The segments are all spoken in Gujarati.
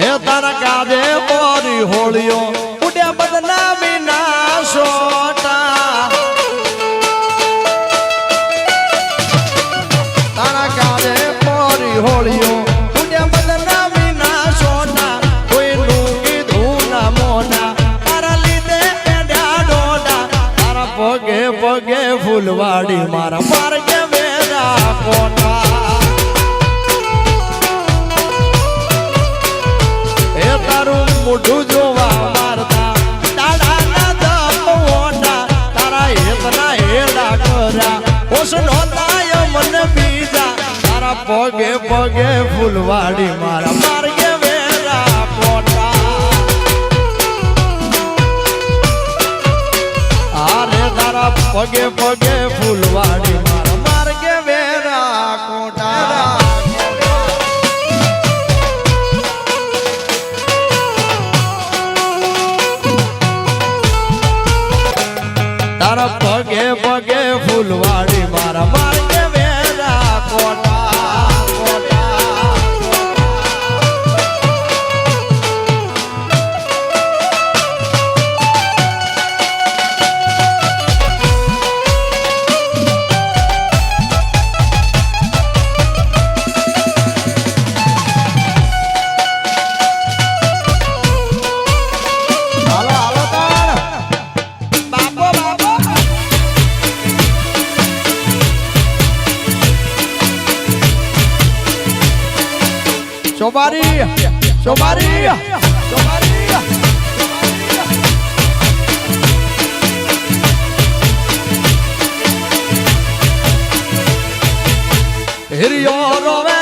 હે તારા કાજે મોરી હોળીઓ ઉડ્યા બદનામી ના સોટા તારા કાજે મોરી હોળીઓ ઉડ્યા બદનામી ના સોટા કોઈ ડૂંગી ધૂના મોના તારા લીધે પેઢા ડોડા તારા પગે પગે ફૂલવાડી મારા पगे पगे फुलवाड़ी मारा। मार गे बेरा पोटा। अरे तारा पगे पगे फुलवाड़ी मारा। मार गे बेरा कोटा तारा पगे पगे फुलवाड़ी ચોબારી ચોબારી ચોબારી Hiriyor ve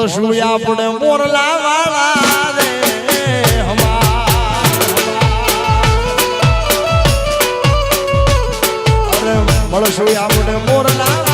મળશું આપણે મોરલા વાળા મળશું આપણે મોરલા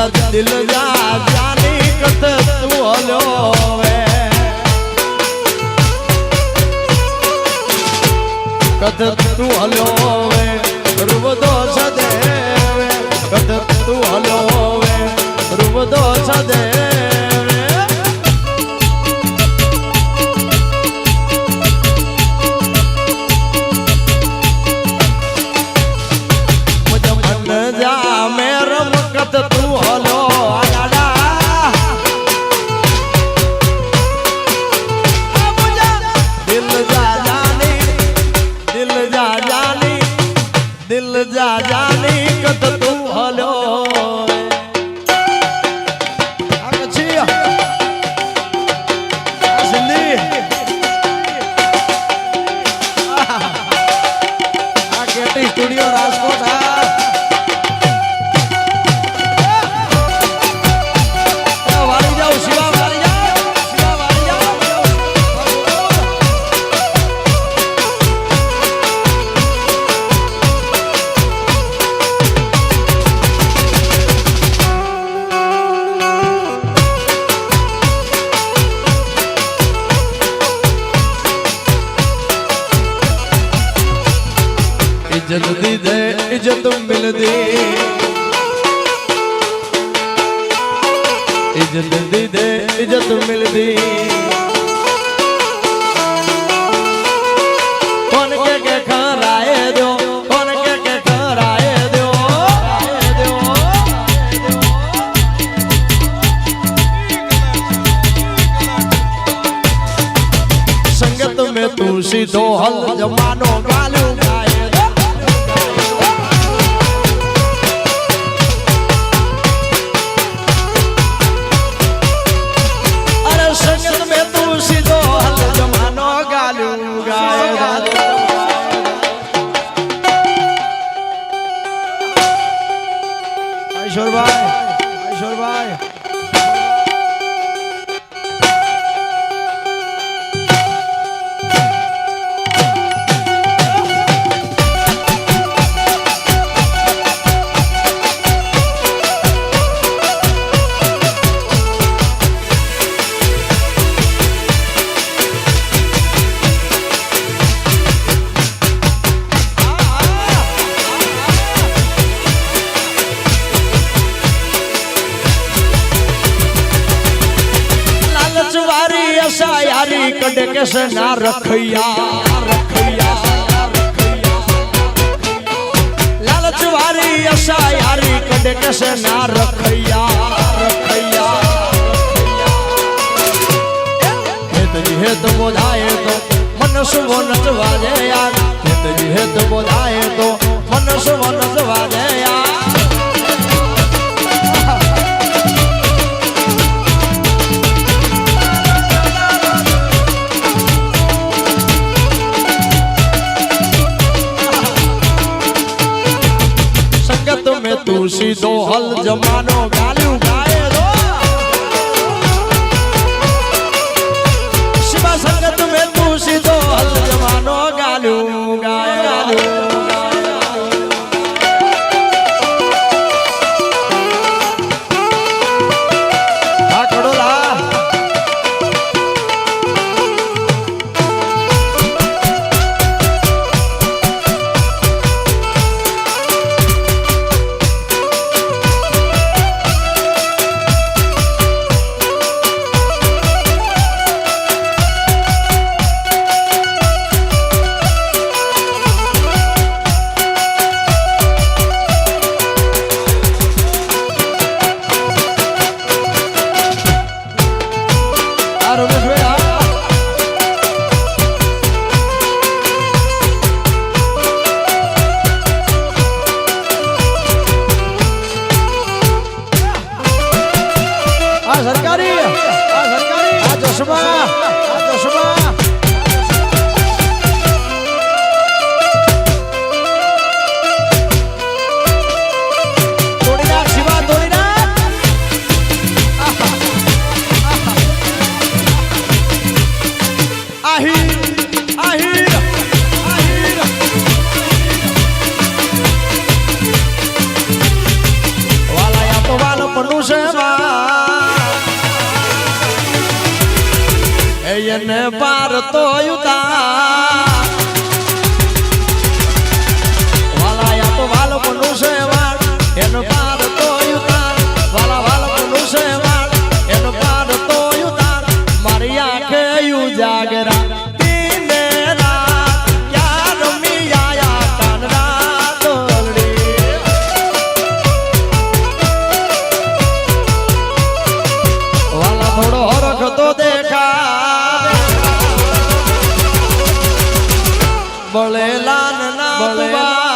રાજા દિલ રાજાની કથ તું હલ્યો વે. કથ તું હલ્યો इज्जत मिलदी कौन के के खराए दो कौन के के खराए दो दो संगत में तू सीधो हल ઈશ્વરભાઈ ऐसा यारी कड कैसे ना रखिया रखिया ऐसा यारी ना हेत बोधाए तो मन शुभ नचवा दे यार। हेत हेत बोधाए तो मन सुबह नचवा दे यार। ખુરશી દોહલ જમાનો સરકારી આ સરકારી આ ચશ્મા આ ચશ્મા. એને પાર તો યુતા બળેલા ના બળેલા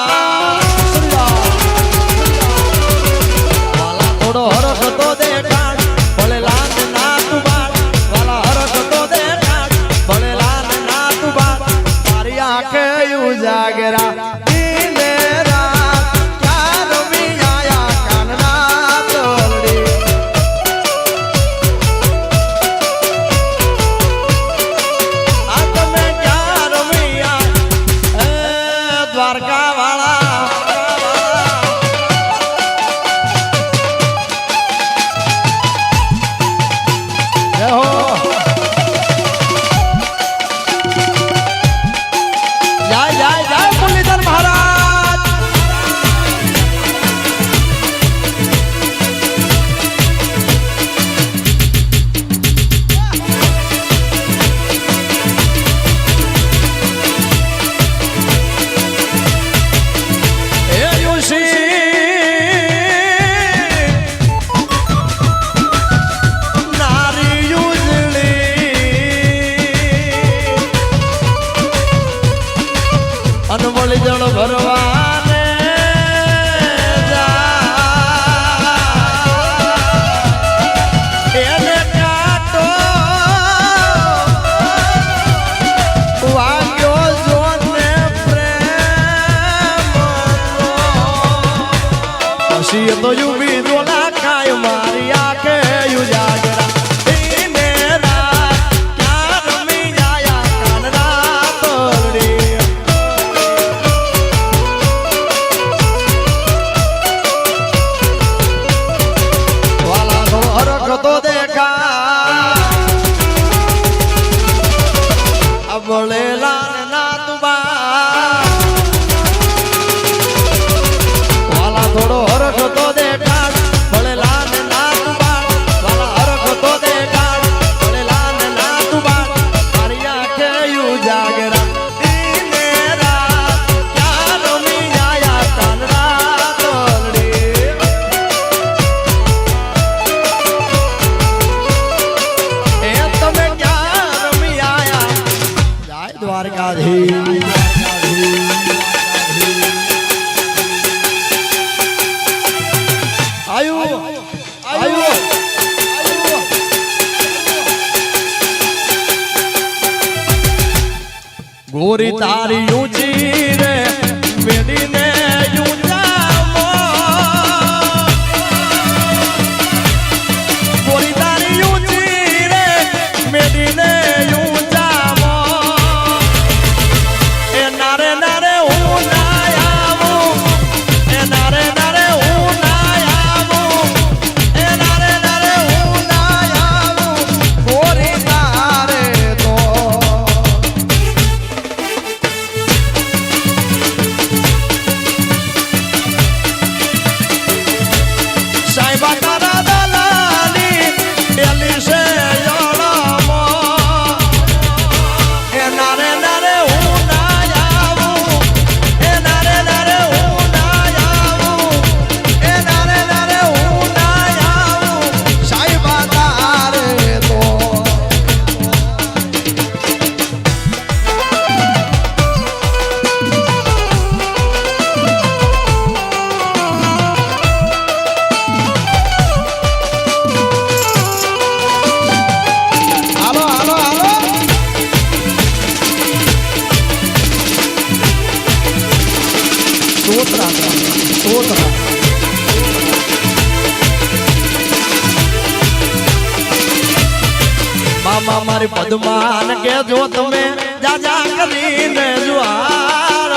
મારી પદમાન કે જો તમે જાજા કરીને જુહાર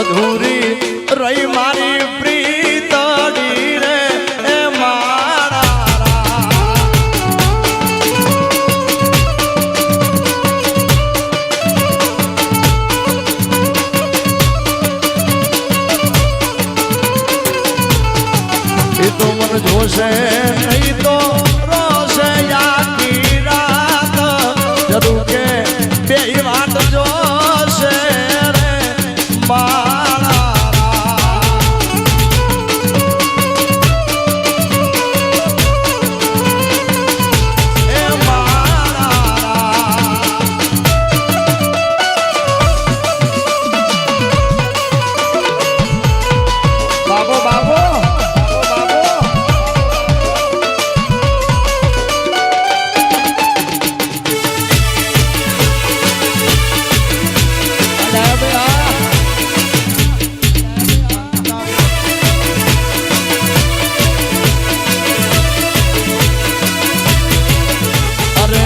અધૂરી રહી મારી પ્રીતડી રે એ મન જોશે નહીં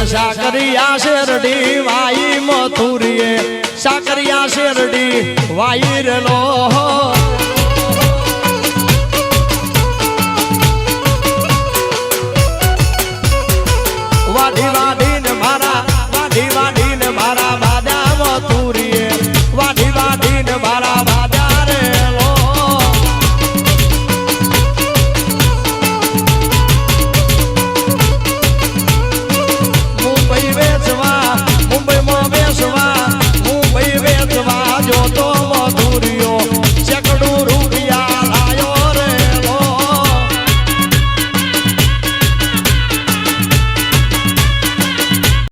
સાકરિયા શેરડી વાઈ મથુરીએ. સાકરિયા શેરડી વાઈ રેલો